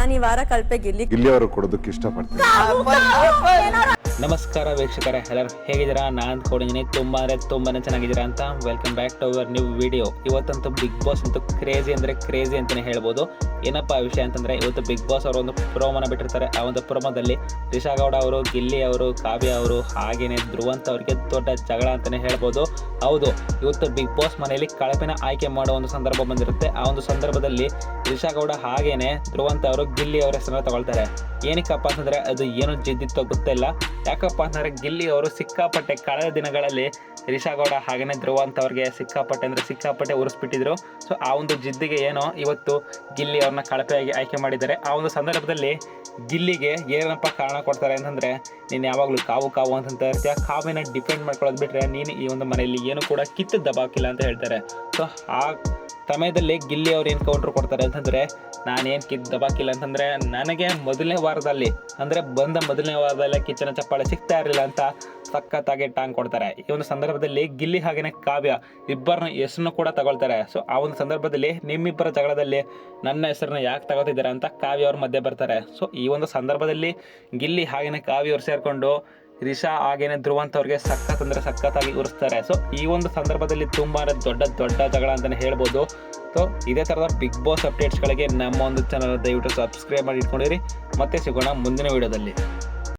ನಾನು ಈ ವಾರ ಕಲ್ಪೆ ಗಿಲ್ಲಿ ಗಿಲ್ಲಿಯವರು ಕೊಡೋದಕ್ಕೆ ಇಷ್ಟಪಡ್ತೀನಿ. ನಮಸ್ಕಾರ ವೀಕ್ಷಕರೇ, ಎಲ್ಲರೂ ಹೇಗಿದ್ದೀರಾ? ನಾನು ಅಂದ್ಕೊಂಡಿದ್ದೀನಿ ತುಂಬ ಅಂದರೆ ತುಂಬಾ ಚೆನ್ನಾಗಿದ್ದೀರಾ ಅಂತ welcome back to our new video ಇವತ್ತಂತೂ big boss ಅಂತೂ ಕ್ರೇಜಿ ಅಂದರೆ ಕ್ರೇಜಿ ಅಂತಲೇ ಹೇಳ್ಬೋದು. ಏನಪ್ಪ ವಿಷಯ ಅಂತಂದರೆ, ಇವತ್ತು ಬಿಗ್ ಬಾಸ್ ಅವರು ಒಂದು ಪ್ರೋಮೋನ ಬಿಟ್ಟಿರ್ತಾರೆ. ಆ ಒಂದು ಪ್ರೋಮೋದಲ್ಲಿ ರಿಷಾ ಗೌಡ ಅವರು, ಗಿಲ್ಲಿ ಅವರು, ಕಾವ್ಯ ಅವರು ಹಾಗೆಯೇ ಧ್ರುವಂತ ಅವರಿಗೆ ದೊಡ್ಡ ಜಗಳ ಅಂತಲೇ ಹೇಳ್ಬೋದು. ಹೌದು, ಇವತ್ತು ಬಿಗ್ ಬಾಸ್ ಮನೆಯಲ್ಲಿ ಕಳಪೆನ ಆಯ್ಕೆ ಮಾಡೋ ಒಂದು ಸಂದರ್ಭ ಬಂದಿರುತ್ತೆ. ಆ ಒಂದು ಸಂದರ್ಭದಲ್ಲಿ ರಿಷಾ ಗೌಡ ಹಾಗೇನೆ ಧ್ರುವಂತ ಅವರು, ಗಿಲ್ಲಿ ಅವರ ಹೆಸರನ್ನು ತಗೊಳ್ತಾರೆ. ಏನಕ್ಕಪ್ಪ ಅಂತಂದರೆ, ಅದು ಏನು ಜಿದ್ದಿತ್ತೋ ಗೊತ್ತಿಲ್ಲ. ಯಾಕಪ್ಪ ಅಂದರೆ ಗಿಲ್ಲಿ ಅವರು ಸಿಕ್ಕಾಪಟ್ಟೆ ಕಳೆದ ದಿನಗಳಲ್ಲಿ ರಿಷಾ ಗೌಡ ಹಾಗೆಯೇ ಧ್ರುವ ಅಂತವ್ರಿಗೆ ಸಿಕ್ಕಾಪಟ್ಟೆ ಅಂದರೆ ಸಿಕ್ಕಾಪಟ್ಟೆ ಉರಿಸ್ಬಿಟ್ಟಿದ್ರು. ಸೊ ಆ ಒಂದು ಜಿದ್ದಿಗೆ ಏನೋ ಇವತ್ತು ಗಿಲ್ಲಿ ಅವ್ರನ್ನ ಕಳಪೆಯಾಗಿ ಆಯ್ಕೆ ಮಾಡಿದ್ದಾರೆ. ಆ ಒಂದು ಸಂದರ್ಭದಲ್ಲಿ ಗಿಲ್ಲಿಗೆ ಏನಪ್ಪ ಕಾರಣ ಕೊಡ್ತಾರೆ ಅಂತಂದರೆ, ನೀನು ಯಾವಾಗಲೂ ಕಾವು ಕಾವು ಅಂತ ಇರ್ತೀಯ ಕಾವಿನ ಡಿಪೆಂಡ್ ಮಾಡ್ಕೊಳ್ಳೋದು ಬಿಟ್ಟರೆ ನೀನು ಈ ಒಂದು ಮನೆಯಲ್ಲಿ ಏನು ಕೂಡ ಕಿತ್ತು ದಬಾಕಿಲ್ಲ ಅಂತ ಹೇಳ್ತಾರೆ. ಸೊ ಆ ಸಮಯದಲ್ಲಿ ಗಿಲ್ಲಿ ಅವ್ರು ಏನು ಕೌಂಟ್ರ್ ಕೊಡ್ತಾರೆ ಅಂತಂದರೆ, ನಾನೇನು ಕಿತ್ತು ದಬಾಕಿಲ್ಲ ಅಂತಂದರೆ, ನನಗೆ ಮೊದಲನೇ ವಾರದಲ್ಲಿ, ಅಂದರೆ ಬಂದ ಮೊದಲನೇ ವಾರದಲ್ಲೇ ಕಿಚ್ಚನ ಚಪ್ಪಾಳೆ ಸಿಗ್ತಾ ಇರಲಿಲ್ಲ ಅಂತ ಸಖತ್ತಾಗಿ ಟಾಂಗ್ ಕೊಡ್ತಾರೆ. ಈ ಒಂದು ಸಂದರ್ಭದಲ್ಲಿ ಗಿಲ್ಲಿ ಹಾಗೆಯೇ ಕಾವ್ಯ ಇಬ್ಬರನ್ನ ಹೆಸರನ್ನು ಕೂಡ ತಗೊಳ್ತಾರೆ. ಸೊ ಆ ಒಂದು ಸಂದರ್ಭದಲ್ಲಿ ನಿಮ್ಮಿಬ್ಬರ ಜಗಳದಲ್ಲಿ ನನ್ನ ಹೆಸರನ್ನ ಯಾಕೆ ತಗೋತಿದ್ದಾರೆ ಅಂತ ಕಾವ್ಯ ಅವ್ರ ಮಧ್ಯೆ ಬರ್ತಾರೆ. ಸೊ ಈ ಒಂದು ಸಂದರ್ಭದಲ್ಲಿ ಗಿಲ್ಲಿ ಹಾಗೆಯೇ ಕಾವ್ಯ ಅವ್ರು ಸೇರಿಕೊಂಡು ರಿಷಾ ಹಾಗೇನೆ ಧ್ರುವಂತ್ ಅವ್ರಿಗೆ ಸಖತ್ ಅಂದರೆ ಸಖತ್ತಾಗಿ ಉರಿಸ್ತಾರೆ. ಸೊ ಈ ಒಂದು ಸಂದರ್ಭದಲ್ಲಿ ತುಂಬಾ ದೊಡ್ಡ ದೊಡ್ಡ ಜಗಳ ಅಂತಲೇ ಹೇಳ್ಬೋದು. ಸೊ ಇದೇ ಥರದ ಬಿಗ್ ಬಾಸ್ ಅಪ್ಡೇಟ್ಸ್ಗಳಿಗೆ ನಮ್ಮ ಒಂದು ಚಾನಲ್ ದಯವಿಟ್ಟು ಸಬ್ಸ್ಕ್ರೈಬ್ ಮಾಡಿ ಇಟ್ಕೊಂಡಿರಿ. ಮತ್ತೆ ಸಿಗೋಣ ಮುಂದಿನ ವಿಡಿಯೋದಲ್ಲಿ.